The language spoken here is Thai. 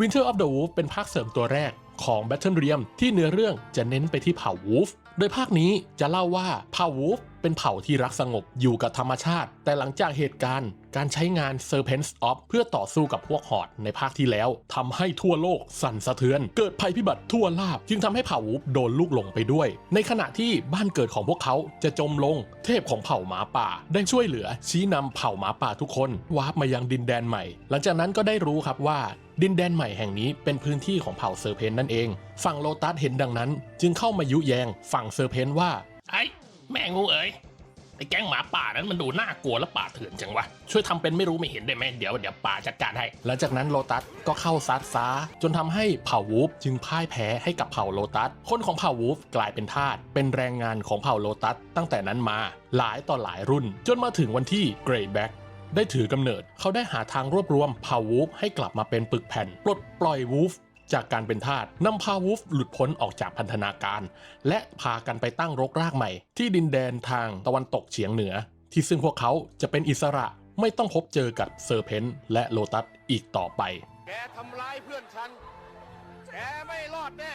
Winter of the Wolf เป็นภาคเสริมตัวแรกของ Battle Realm ที่เนื้อเรื่องจะเน้นไปที่เผ่า Wolf โดยภาคนี้จะเล่าว่าเผ่า Wolf เป็นเผ่าที่รักสงบอยู่กับธรรมชาติ แต่หลังจากเหตุการณ์ การใช้งาน Serpents of เพื่อต่อสู้กับพวกหอดในภาคที่แล้วทำให้ทั่วโลกสั่นสะเทือน เกิดภัยพิบัติทั่วลาบ จึงทำให้เผ่า Wolf โดนลูกหลงไปด้วย ในขณะที่บ้านเกิดของพวกเขาจะจมลง เทพของเผ่าหมาป่า ได้ช่วยเหลือชี้นำเผ่าหมาป่าทุกคนวาร์ปมายังดินแดนใหม่ หลังจากนั้นก็ได้รู้ครับว่าดินแดนใหม่แห่งนี้เป็นพื้นที่ของเผ่าเซอร์เพนนั่นเอง ฝั่งโลตัสเห็นดังนั้น จึงเข้ามายุแยงฝั่งเซอร์เพนว่า ไอ้แม่งูเอ๋ย ไอ้แก๊งหมาป่านั้นมันดูน่ากลัวและป่าเถื่อนจังวะ ช่วยทำเป็นไม่รู้ไม่เห็นได้ไหมเดี๋ยวเดี๋ยวป่าจัดการให้ หลังจากนั้นโลตัสก็เข้าซัดซ้า จนทำให้เผ่าวูฟจึงพ่ายแพ้ให้กับเผ่าโลตัส คนของเผ่าวูฟกลายเป็นทาส เป็นแรงงานของเผ่าโลตัส ตั้งแต่นั้นมาหลายต่อหลายรุ่น จนมาถึงวันที่เกรย์แบ็กได้ถือกำเนิด เขาได้หาทางรวบรวมเผ่าวูฟให้กลับมาเป็นปึกแผ่น ปลดปล่อยวูฟ จากการเป็นทาสนำพาวูฟหลุดพ้นออกจากพันธนาการ และพากันไปตั้งรกรากใหม่ ที่ดินแดนทางตะวันตกเฉียงเหนือ ที่ซึ่งพวกเขาจะเป็นอิสระไม่ต้องพบเจอกับเซอร์เพนต์และโลตัสอีกต่อไป แกทำร้ายเพื่อนฉัน แกไม่รอดแน่